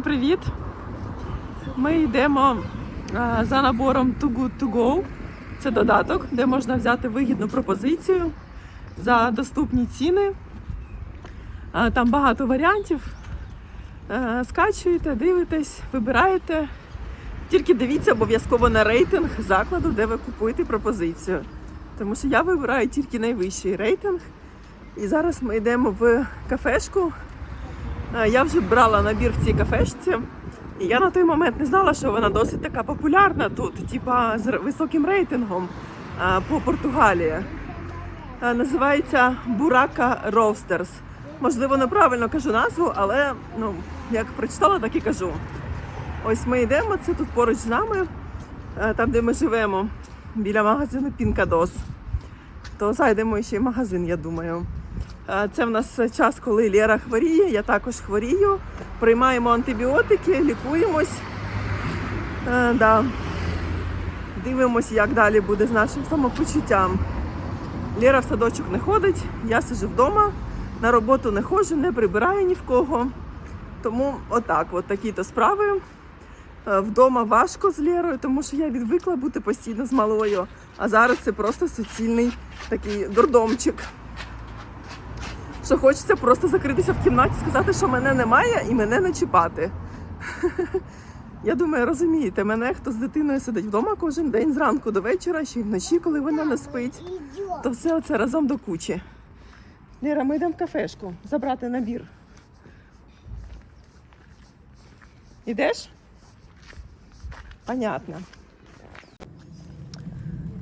Всім привіт! Ми йдемо а, за набором Too Good To Go. Це додаток, де можна взяти вигідну пропозицію за доступні ціни. А, Там багато варіантів. А, Скачуєте, дивитесь, вибираєте. Тільки дивіться обов'язково на рейтинг закладу, де ви купуєте пропозицію. Тому що я вибираю тільки найвищий рейтинг. І зараз ми йдемо в кафешку. Е, Я вже брала набір в цій кафешці, і я на той момент не знала, що вона досить така популярна тут, типа з високим рейтингом е, по Португалії. Е, Називається Бурака Roasters. Можливо, неправильно кажу назву, але ну, як прочитала, так і кажу. Ось ми йдемо, це тут поруч з нами, там, де ми живемо, біля магазину Пінкадос. То зайдемо ще й магазин, я думаю. Е, Це в нас час, коли Лєра хворіє, я також хворію. Приймаємо антибіотики, лікуємось. Е, да. Дивимось, як далі буде з нашим самопочуттям. Лєра в садочок не ходить, я сиджу вдома, на роботу не ходжу, не прибираю ні в кого. Тому отак, от такі-то справи. Е, Вдома важко з Лєрою, тому що я відвикла бути постійно з малою. А зараз це просто суцільний такий дурдомчик що хочеться просто закритися в кімнаті, сказати, що мене немає і мене не чіпати. Я думаю, розумієте, мене хто з дитиною сидить вдома кожен день зранку до вечора, ще й вночі, коли вона не спить, то все оце разом до кучі. Ліра, ми йдемо в кафешку забрати набір. Ідеш? Понятно.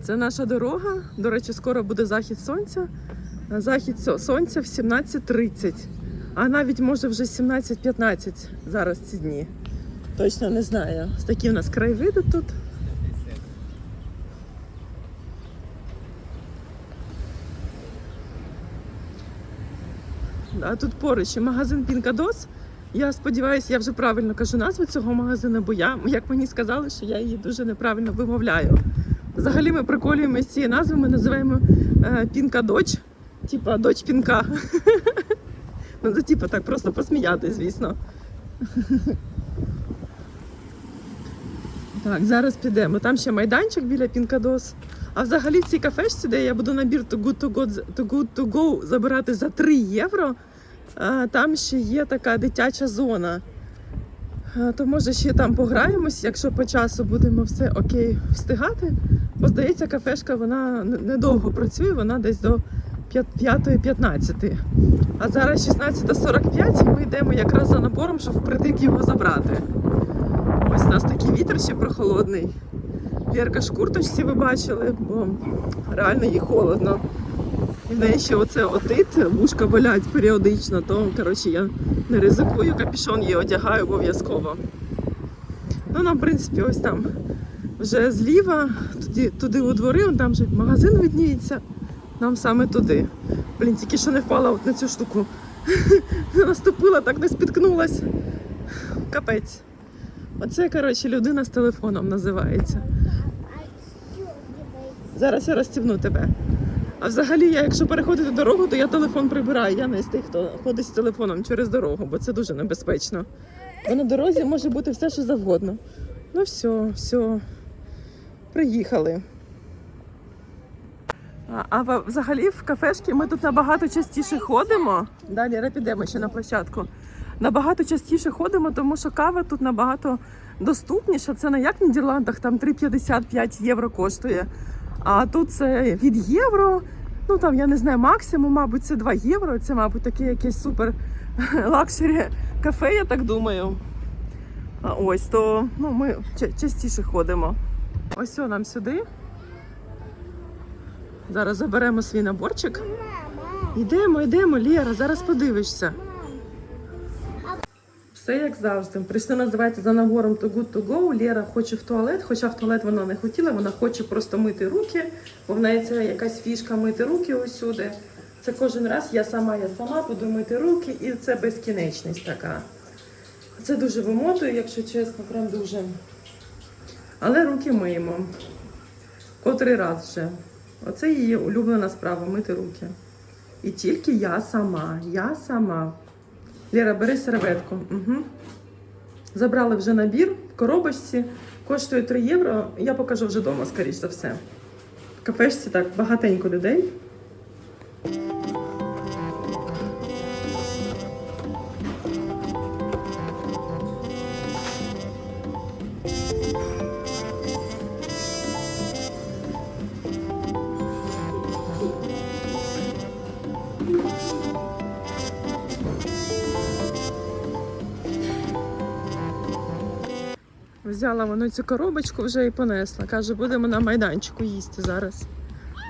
Це наша дорога. До речі, скоро буде захід сонця. Захід сонця в 17.30. А навіть може вже 17.15 зараз ці дні. Точно не знаю. Такі у нас краєвиди тут. Да, тут поруч магазин Пінкадос. Я сподіваюся, я вже правильно кажу назву цього магазину, бо я, як мені сказали, що я її дуже неправильно вимовляю. Взагалі ми приколюємо з цієї назви, ми називаємо е, Пінка Доч, типа доч пінка. Ну, це типа так просто посміяти, звісно. Так, зараз підемо. Там ще майданчик біля Пінкадос. А взагалі в цій кафешці, де я буду набір to good to go, to good to go забирати за 3 євро, там ще є така дитяча зона. То може ще там пограємось, якщо по часу будемо все окей встигати. Бо здається, кафешка вона недовго працює, вона десь до 5.15. А зараз 16.45 і ми йдемо якраз за набором, щоб впритик його забрати. Ось у нас такий вітер ще прохолодний. Лєрка ж курточці ви бачили, бо реально їй холодно. І в неї ще оце отит, вушка болять періодично, то коротше, я не ризикую, капюшон її одягаю обов'язково. Ну, нам, в принципі, ось там вже зліва, туди, туди у двори, там же магазин видніється. Нам саме туди. Блін, тільки що не впала от на цю штуку. Не наступила, так не спіткнулась. Капець. Оце, коротше, людина з телефоном називається. Зараз я розстібну тебе. А взагалі, я, якщо переходити дорогу, то я телефон прибираю. Я не з тих, хто ходить з телефоном через дорогу, бо це дуже небезпечно. Бо на дорозі може бути все, що завгодно. Ну все, все. Приїхали. А, взагалі в кафешки ми тут набагато частіше ходимо. Далі підемо ще на площадку. Набагато частіше ходимо, тому що кава тут набагато доступніша. Це не як в Нідерландах, там 3,55 євро коштує. А тут це від євро. Ну там я не знаю, максимум, мабуть, це 2 євро. Це, мабуть, таке якесь супер лакшері кафе, я так думаю. А ось то ну, ми частіше ходимо. Ось о, нам сюди. Зараз заберемо свій наборчик. Йдемо, йдемо, Лєра, зараз подивишся. Все як завжди. Прийшли називається за набором To Good To Go. Лєра хоче в туалет, хоча в туалет вона не хотіла, вона хоче просто мити руки, бо в неї це якась фішка мити руки усюди. Це кожен раз я сама, я сама буду мити руки, і це безкінечність така. Це дуже вимотує, якщо чесно, прям дуже. Але руки миємо. Котрий раз вже. Оце її улюблена справа мити руки. І тільки я сама. Я сама. Лера, бери серветку. Угу. Забрали вже набір в коробочці, коштує 3 євро. Я покажу вже вдома, скоріш за все. В кафешці так багатенько людей. Взяла вона цю коробочку вже і понесла. Каже, будемо на майданчику їсти зараз.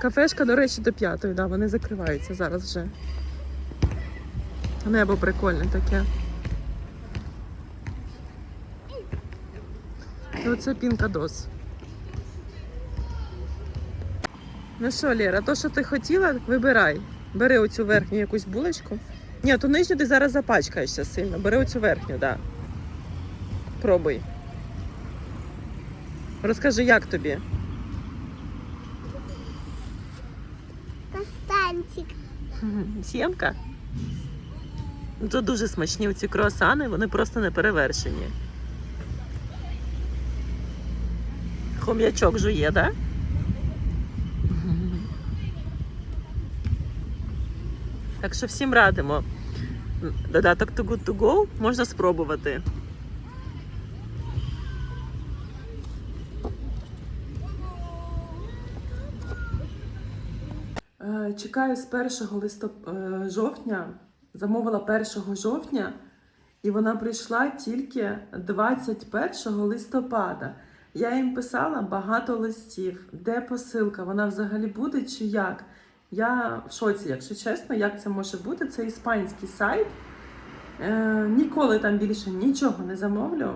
Кафешка, до речі, до п'ятої, да, вони закриваються зараз вже. Небо прикольне таке. І оце пінкадос. Ну що, Лєра, то, що ти хотіла, вибирай. Бери оцю верхню якусь булочку. Ні, ту нижню ти зараз запачкаєшся сильно. Бери оцю верхню, так. Да. Пробуй. Розкажи, як тобі? Костанчик. Сімка? Тут дуже смачні ці круасани, вони просто не перевершені. Хом'ячок жує, так? Да? Так що всім радимо. Додаток To Good To Go можна спробувати. Е, Чекаю з 1 листоп... е, жовтня. Замовила 1 жовтня, і вона прийшла тільки 21 листопада. Я їм писала багато листів. Де посилка? Вона взагалі буде чи як? Я в шоці, якщо чесно, як це може бути? Це іспанський сайт. Е, ніколи там більше нічого не замовлю.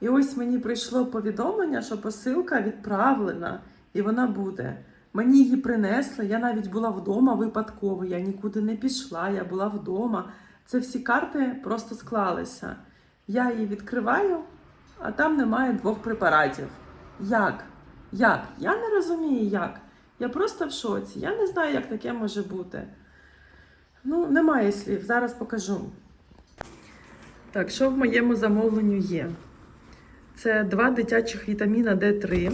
І ось мені прийшло повідомлення, що посилка відправлена, і вона буде. Мені її принесли. Я навіть була вдома випадково. Я нікуди не пішла, я була вдома. Це всі карти просто склалися. Я її відкриваю, а там немає двох препаратів. Як? Як? Я не розумію, як. Я просто в шоці. Я не знаю, як таке може бути. Ну, немає слів. Зараз покажу. Так, що в моєму замовленню є? Це два дитячих вітаміна D3.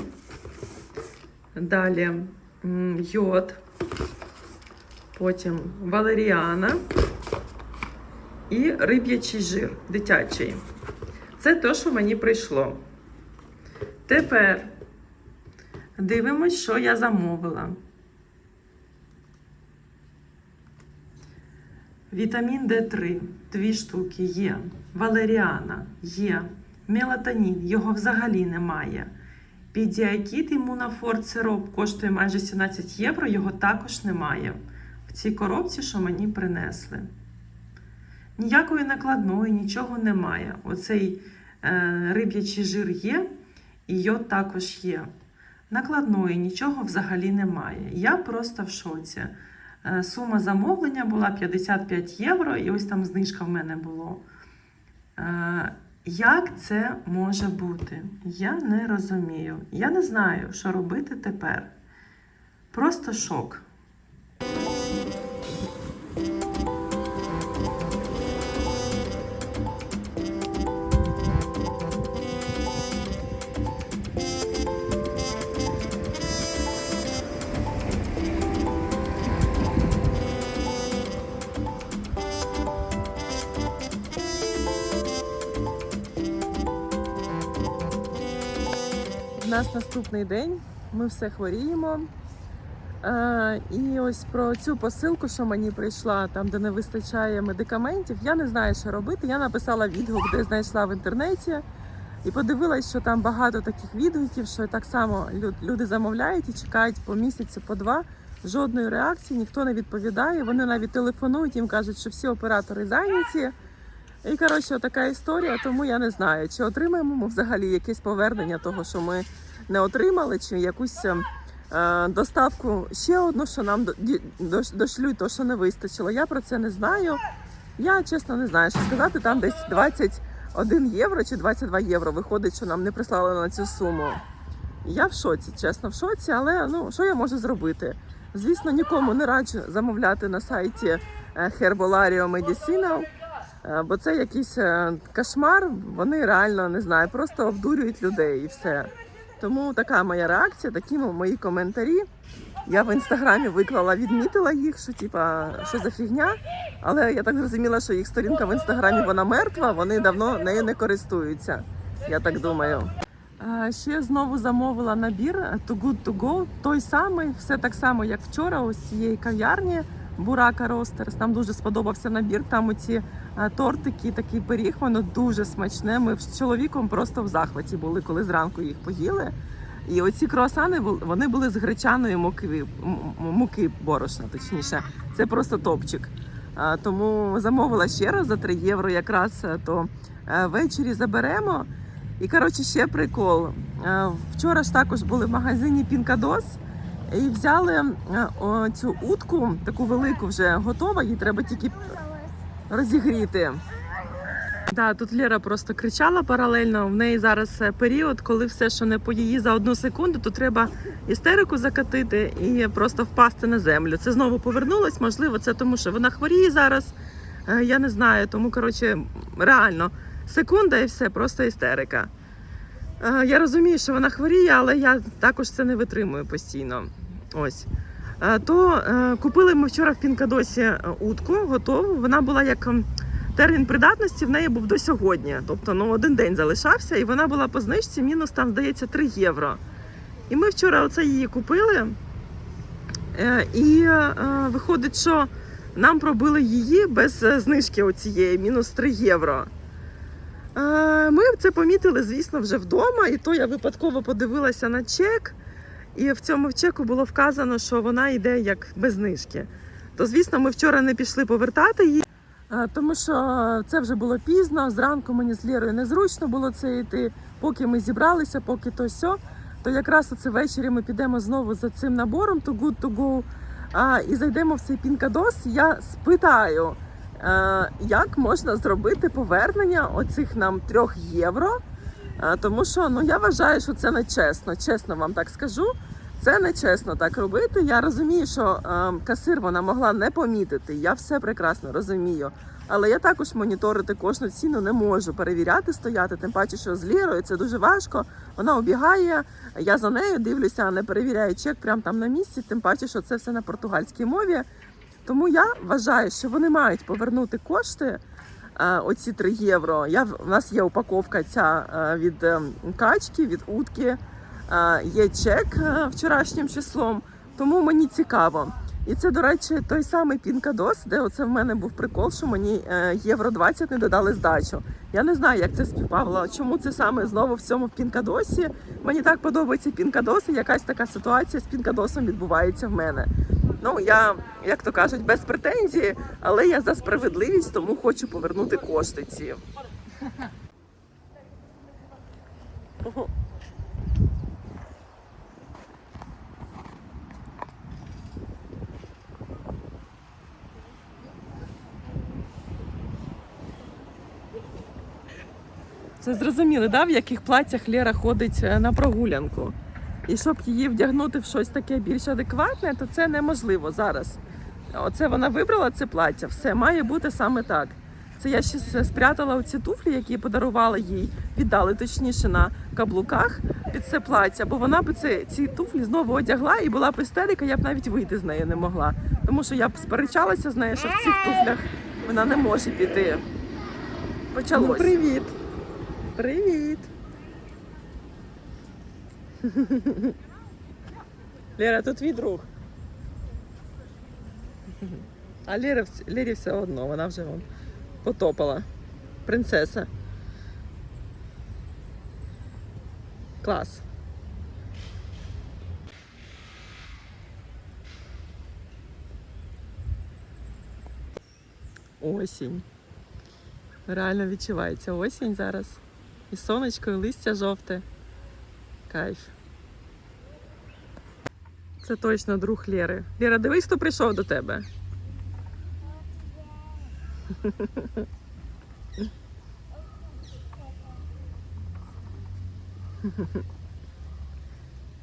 Далі йод, потім валеріана і риб'ячий жир дитячий. Це те, що мені прийшло. Тепер дивимось, що я замовила. Вітамін D3, дві штуки є. Валеріана є. Мелатонін, його взагалі немає. Підіакіт імунофорт сироп коштує майже 17 євро, його також немає. В цій коробці, що мені принесли. Ніякої накладної, нічого немає. Оцей е, риб'ячий жир є, і йод також є. Накладної нічого взагалі немає. Я просто в шоці. Е, сума замовлення була 55 євро, і ось там знижка в мене було. Е, як це може бути? Я не розумію. Я не знаю, що робити тепер. Просто шок. Нас наступний день, ми все хворіємо. Е, і ось про цю посилку, що мені прийшла, там, де не вистачає медикаментів, я не знаю, що робити. Я написала відгук, де знайшла в інтернеті, і подивилась, що там багато таких відгуків, що так само люди замовляють і чекають по місяцю, по два. Жодної реакції, ніхто не відповідає. Вони навіть телефонують, їм кажуть, що всі оператори зайняті. І коротше, така історія, тому я не знаю, чи отримаємо ми взагалі якесь повернення того, що ми не отримали, чи якусь е, доставку ще одну, що нам до- дош- дошлють, то що не вистачило. Я про це не знаю. Я чесно не знаю, що сказати, там десь 21 євро чи 22 євро виходить, що нам не прислали на цю суму. Я в шоці, чесно, в шоці, але ну що я можу зробити? Звісно, нікому не раджу замовляти на сайті е, Herbolario Medicinal. Е, Бо це якийсь е, кошмар, вони реально не знаю, просто обдурюють людей і все. Тому така моя реакція, такі мої коментарі. Я в інстаграмі виклала, відмітила їх, що типа що за фігня. Але я так зрозуміла, що їх сторінка в інстаграмі вона мертва, вони давно нею не користуються. Я так думаю. Ще знову замовила набір To Good To Go, той самий, все так само, як вчора, ось цієї кав'ярні Бурака Ростерс. Нам дуже сподобався набір. Там оці а, тортики, такий пиріг, воно дуже смачне. Ми з чоловіком просто в захваті були, коли зранку їх поїли. І оці круасани вони були з гречаної муки, муки борошна, точніше. Це просто топчик. Тому замовила ще раз за 3 євро, якраз е, то е, ввечері заберемо. І коротше, ще прикол. Е, Вчора ж також були в магазині Пінкадос і взяли е, цю утку, таку велику вже готова, їй треба тільки розігріти. Да, тут Лера просто кричала паралельно. В неї зараз е, період, коли все, що не по її за одну секунду, то треба істерику закатити і просто впасти на землю. Це знову повернулось. Можливо, це тому, що вона хворіє зараз. Е, Я не знаю. Тому, коротше, реально, секунда і все, просто істерика. Я розумію, що вона хворіє, але я також це не витримую постійно. Ось. Е, То е, купили ми вчора в Пінкадосі е, утку готову. Вона була як ем, термін придатності в неї був до сьогодні. Тобто ну, один день залишався, і вона була по знижці, мінус там, здається, 3 євро. І ми вчора оце її купили. І виходить, що нам пробили її без знижки оцієї, мінус 3 євро. Ми це помітили, звісно, вже вдома, і то я випадково подивилася на чек, і в цьому чеку було вказано, що вона йде як без знижки. То, звісно, ми вчора не пішли повертати її, е, тому що це вже було пізно. Зранку мені з Лєрою незручно було це йти. Поки ми зібралися, поки то сьо, то якраз оце ввечері ми підемо знову за цим набором to good to go. А, і зайдемо в цей пінкадос. Я спитаю, е, як можна зробити повернення оцих нам трьох євро. Тому що ну я вважаю, що це не чесно. Чесно вам так скажу. Це не чесно так робити. Я розумію, що е, касир вона могла не помітити. Я все прекрасно розумію. Але я також моніторити кожну ціну не можу, перевіряти, стояти. Тим паче, що з Лірою це дуже важко. Вона обігає. Я за нею дивлюся, а не перевіряю чек прямо там на місці. Тим паче, що це все на португальській мові. Тому я вважаю, що вони мають повернути кошти. Е, Оці 3 євро. Я у нас є упаковка ця е, від е, качки, від утки. Е, Є чек вчорашнім числом, тому мені цікаво. І це, до речі, той самий пінкадос, де оце в мене був прикол, що мені євро 20 не додали здачу. Я не знаю, як це співпало. Чому це саме знову в цьому пінкадосі? Мені так подобаються пінкадоси. Якась така ситуація з пінкадосом відбувається в мене. Ну я, як то кажуть, без претензії, але я за справедливість, тому хочу повернути кошти ці. Це зрозуміло, да, в яких платтях Лера ходить е, на прогулянку. І щоб її вдягнути в щось таке більш адекватне, то це неможливо зараз. Оце вона вибрала це плаття, все має бути саме так. Це я ще спрятала оці туфлі, які подарувала їй, віддали точніше на каблуках під це плаття, бо вона б це, ці туфлі знову одягла і була б істерика, я б навіть вийти з нею не могла. Тому що я б сперечалася з нею, що в цих туфлях вона не може піти. Почалось. Ну, привіт. Привіт. Лера, тут твій друг. А Лера, вс- Лері все одно, вона вже вон потопала. Принцеса. Клас. Осінь. Реально відчувається осінь зараз. І сонечко, і листя жовте. Кайф. Це точно друг Лєри. Лєра, дивись, хто прийшов до тебе.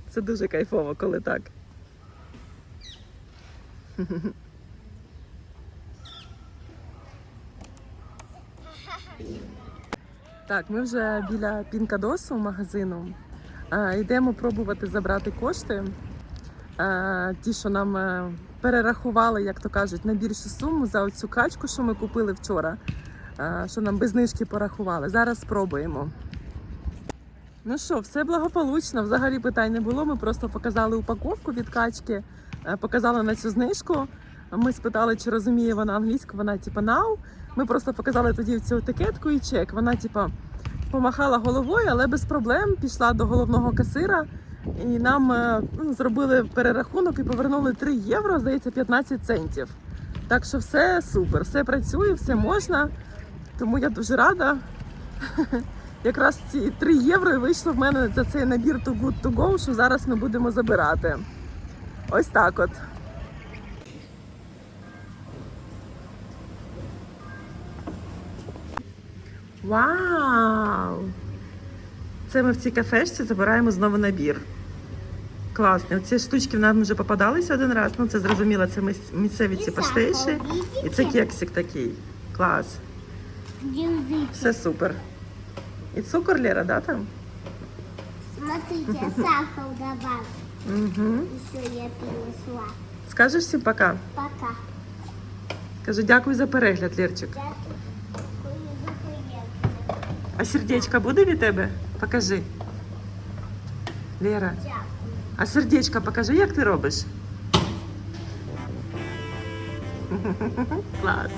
Це дуже кайфово, коли так. Так, ми вже біля Пінкадосу магазину. Е, Йдемо пробувати забрати кошти. Е, Ті, що нам е, перерахували, як то кажуть, на більшу суму за оцю качку, що ми купили вчора, е, що нам без знижки порахували. Зараз спробуємо. Ну що, все благополучно. Взагалі питань не було. Ми просто показали упаковку від качки, показали на цю знижку. Ми спитали, чи розуміє вона англійську. Вона типа now. Ми просто показали тоді цю етикетку і чек. Вона, типа, помахала головою, але без проблем пішла до головного касира. І нам е, ну, зробили перерахунок і повернули 3 євро, здається, 15 центів. Так що все супер, все працює, все можна. Тому я дуже рада. Якраз ці 3 євро вийшло в мене за цей набір Too Good To Go, що зараз ми будемо забирати. Ось так от. Вау! Це ми в цій кафешці забираємо знову набір. Класний. Оці штучки в нам вже попадалися один раз. Ну, це зрозуміло, це місцеві ці паштейші. І це кексик такий. Клас. Все супер. І цукор, Лера, да, там? Смотрите, сахар добавь. Угу. Еще я принесла. Скажеш всім пока. Пока. Кажу, дякую за перегляд, Лерчик. Дякую за приємне. А сердечко буде від тебе? Покажи. Лера, Дякую. А сердечко покажи, як ти робиш. Клас.